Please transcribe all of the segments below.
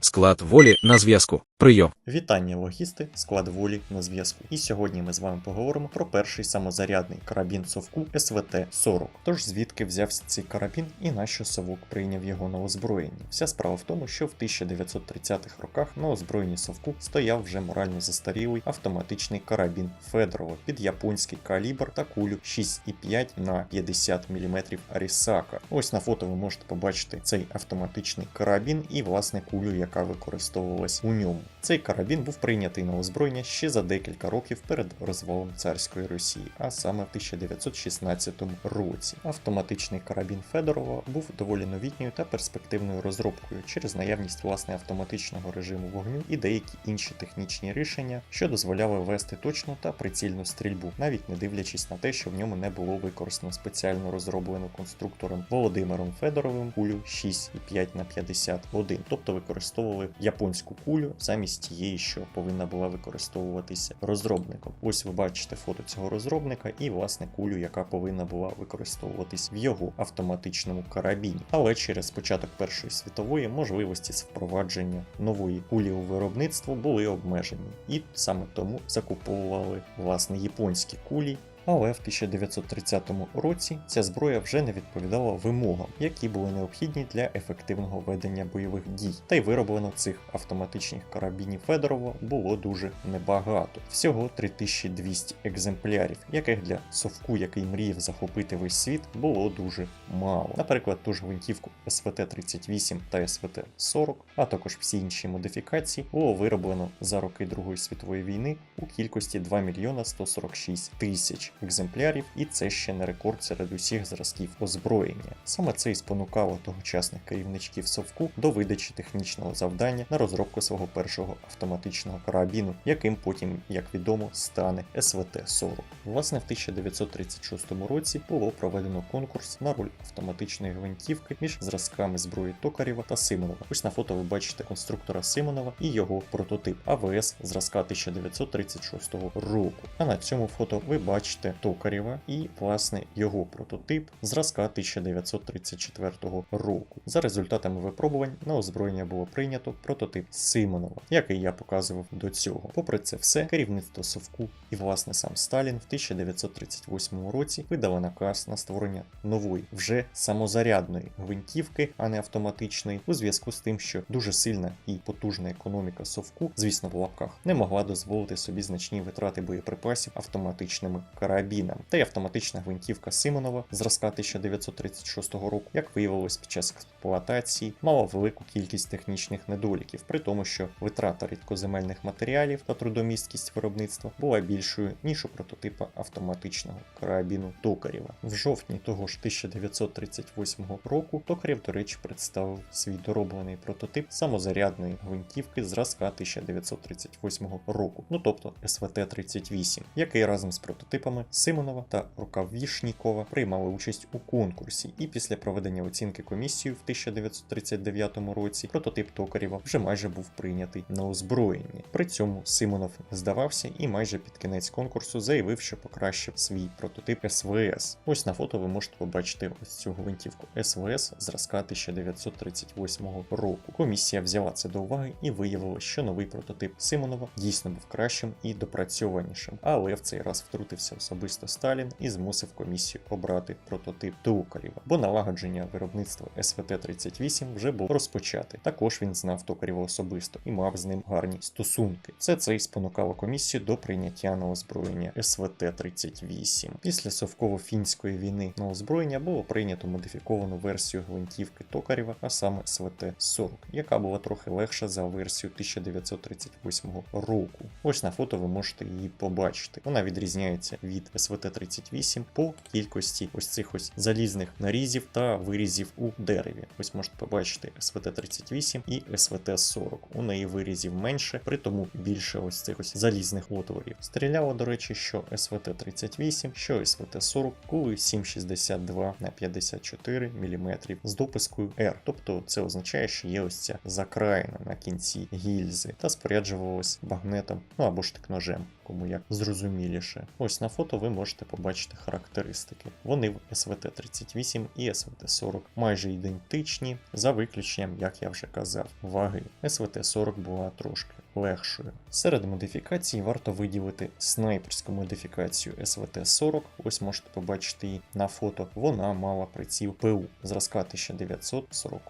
Склад волі на зв'язку. Прийом. Вітання логісти, склад волі на зв'язку. І сьогодні ми з вами поговоримо про перший самозарядний карабін совку СВТ-40. Тож звідки взявся цей карабін і на що совок прийняв його на озброєння? Вся справа в тому, що в 1930-х роках на озброєнні совку стояв вже морально застарілий автоматичний карабін Федорова під японський калібр та кулю 6,5 на 50 мм Арісака. Ось на фото ви можете побачити цей автоматичний карабін і власне кулю, яка використовувалась у ньому. Цей карабін був прийнятий на озброєння ще за декілька років перед розвалом царської Росії, а саме в 1916 році. Автоматичний карабін Федорова був доволі новітньою та перспективною розробкою через наявність власне автоматичного режиму вогню і деякі інші технічні рішення, що дозволяли вести точну та прицільну стрільбу, навіть не дивлячись на те, що в ньому не було використано спеціально розроблену конструктором Володимиром Федоровим кулю 6,5 на 51, тобто використовували японську кулю замість тієї, що повинна була використовуватися розробником. Ось ви бачите фото цього розробника і власне кулю, яка повинна була використовуватись в його автоматичному карабіні. Але через початок Першої світової можливості з впровадження нової кулі у виробництво були обмежені, і саме тому закуповували власне японські кулі. Але в 1930 році ця зброя вже не відповідала вимогам, які були необхідні для ефективного ведення бойових дій. Та й вироблено цих автоматичних карабінів Федорова було дуже небагато. Всього 3200 екземплярів, яких для совку, який мріяв захопити весь світ, було дуже мало. Наприклад, ту ж гвинтівку СВТ-38 та СВТ-40, а також всі інші модифікації, було вироблено за роки Другої світової війни у кількості 2 мільйона 146 тисяч екземплярів, і це ще не рекорд серед усіх зразків озброєння. Саме це і спонукало тогочасних керівничків Совку до видачі технічного завдання на розробку свого першого автоматичного карабіну, яким потім, як відомо, стане СВТ-40. Власне, в 1936 році було проведено конкурс на роль автоматичної гвинтівки між зразками зброї Токарєва та Симонова. Ось на фото ви бачите конструктора Симонова і його прототип АВС зразка 1936 року. А на цьому фото ви бачите Токарєва і, власне, його прототип зразка 1934 року. За результатами випробувань на озброєння було прийнято прототип Симонова, який я показував до цього. Попри це все, керівництво Совку і власне сам Сталін в 1938 році видали наказ на створення нової, вже самозарядної гвинтівки, а не автоматичної, у зв'язку з тим, що дуже сильна і потужна економіка Совку, звісно, в лапках, не могла дозволити собі значні витрати боєприпасів автоматичними карабінами. Та й автоматична гвинтівка Симонова зразка 1936 року, як виявилось під час експлуатації, мала велику кількість технічних недоліків, при тому, що витрата рідкоземельних матеріалів та трудомісткість виробництва була більшою ніж у прототипа автоматичного карабіну Токарєва. В жовтні того ж 1938 року Токарєв, до речі, представив свій дороблений прототип самозарядної гвинтівки зразка 1938 року, ну тобто СВТ-38, який разом з прототипами Симонова та Рукавішнікова приймали участь у конкурсі, і після проведення оцінки комісією в 1939 році прототип Токарєва вже майже був прийнятий на озброєння. При цьому Симонов здавався і майже під кінець конкурсу заявив, що покращив свій прототип СВС. Ось на фото ви можете побачити ось цю гвинтівку СВС зразка 1938 року. Комісія взяла це до уваги і виявила, що новий прототип Симонова дійсно був кращим і допрацьованішим, але в цей раз втрутився особисто Сталін і змусив комісію обрати прототип Токарєва, бо налагодження виробництва СВТ-38 вже було розпочати. Також він знав Токарєва особисто і мав з ним гарні стосунки. Все це і спонукало комісію до прийняття на озброєння СВТ-38. Після совково-фінської війни на озброєння було прийнято модифіковану версію гвинтівки Токарєва, а саме СВТ-40, яка була трохи легша за версію 1938 року. Ось на фото ви можете її побачити. Вона відрізняється від СВТ-38 по кількості ось цих ось залізних нарізів та вирізів у дереві. Ось можете побачити СВТ-38 і СВТ-40. У неї вирізів менше, при тому більше ось цих ось залізних отворів. Стріляло, до речі, що СВТ-38, що СВТ-40 кули 7,62 на 54 мм з допискою R. Тобто це означає, що є ось ця закраїна на кінці гільзи та споряджувалось багнетом, ну або ж так ножем. Кому як зрозуміліше. Ось на фото фото ви можете побачити характеристики. Вони в СВТ-38 і СВТ-40 майже ідентичні, за виключенням, як я вже казав, ваги. СВТ-40 була трошки легшою. Серед модифікацій варто виділити снайперську модифікацію СВТ-40. Ось можете побачити її на фото. Вона мала приціл ПУ зразка 1940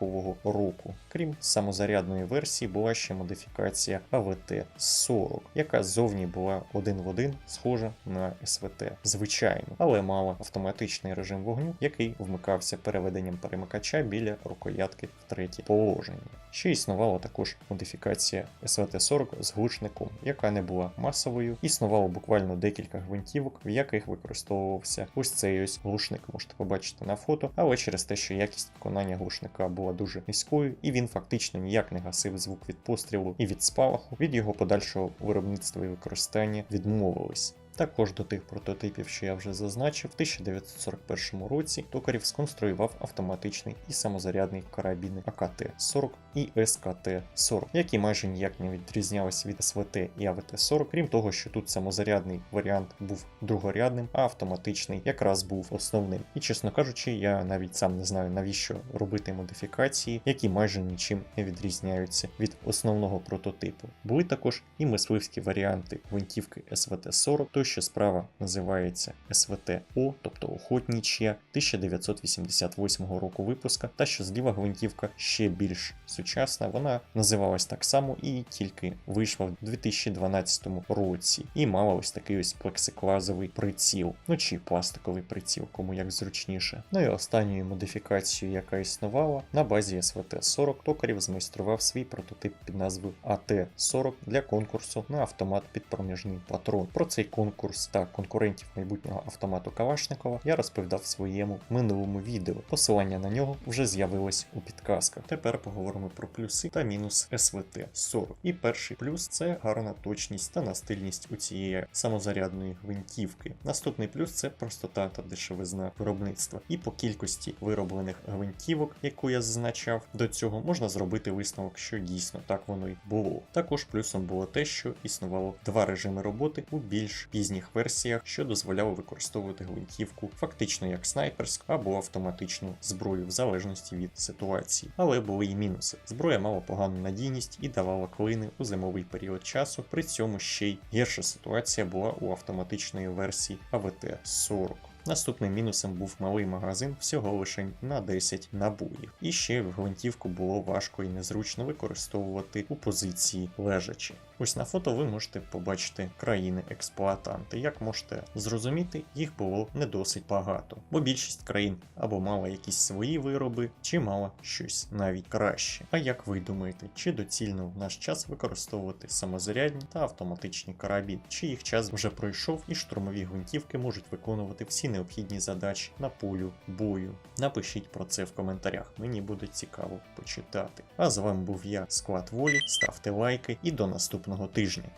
року. Крім самозарядної версії, була ще модифікація АВТ-40, яка ззовні була один в один схожа на СВТ, звичайно, але мала автоматичний режим вогню, який вмикався переведенням перемикача біля рукоятки в третє положення. Ще існувала також модифікація СВТ-40 з глушником, яка не була масовою. Існувало буквально декілька гвинтівок, в яких використовувався ось цей ось глушник, можете побачити на фото, але через те, що якість виконання глушника була дуже низькою, і він фактично ніяк не гасив звук від пострілу і від спалаху, від його подальшого виробництва і використання відмовились. Також до тих прототипів, що я вже зазначив, в 1941 році токарів сконструював автоматичний і самозарядний карабіни АКТ-40 і СКТ-40, які майже ніяк не відрізнялися від СВТ і АВТ-40, крім того, що тут самозарядний варіант був другорядним, а автоматичний якраз був основним. І чесно кажучи, я навіть сам не знаю навіщо робити модифікації, які майже нічим не відрізняються від основного прототипу. Були також і мисливські варіанти гвинтівки СВТ-40, той що справа називається СВТ-О, тобто охотнічя 1988 року випуска, та що зліва гвинтівка ще більш сучасна. Вона називалась так само і тільки вийшла в 2012 році, і мала ось такий ось плексиклазовий приціл, ну чи пластиковий приціл, кому як зручніше. Ну і останньою модифікацією, яка існувала, на базі СВТ-40 токарів змайстрував свій прототип під назвою АТ-40 для конкурсу на автомат під проміжний патрон. Про цей конкурс та конкурентів майбутнього автомату Калашникова я розповідав в своєму минулому відео. Посилання на нього вже з'явилось у підказках. Тепер поговоримо про плюси та мінус СВТ-40. І перший плюс це гарна точність та настильність у цієї самозарядної гвинтівки. Наступний плюс це простота та дешевизна виробництва. І по кількості вироблених гвинтівок, яку я зазначав до цього, можна зробити висновок, що дійсно так воно й було. Також плюсом було те, що існувало два режими роботи у більш пізніх версіях, що дозволяло використовувати гвинтівку фактично як снайперську або автоматичну зброю, в залежності від ситуації. Але були і мінуси. Зброя мала погану надійність і давала клини у зимовий період часу. При цьому ще й гірша ситуація була у автоматичної версії АВТ-40. Наступним мінусом був малий магазин всього лише на 10 набоїв. І ще в гвинтівку було важко і незручно використовувати у позиції лежачи. Ось на фото ви можете побачити країни-експлуатанти. Як можете зрозуміти, їх було не досить багато, бо більшість країн або мала якісь свої вироби, чи мала щось навіть краще. А як ви думаєте, чи доцільно в наш час використовувати самозарядні та автоматичні карабіни? Чи їх час вже пройшов і штурмові гвинтівки можуть виконувати всі необхідні задачі на полю бою? Напишіть про це в коментарях, мені буде цікаво почитати. А з вами був я, Склад Волі. Ставте лайки і до наступного тижня.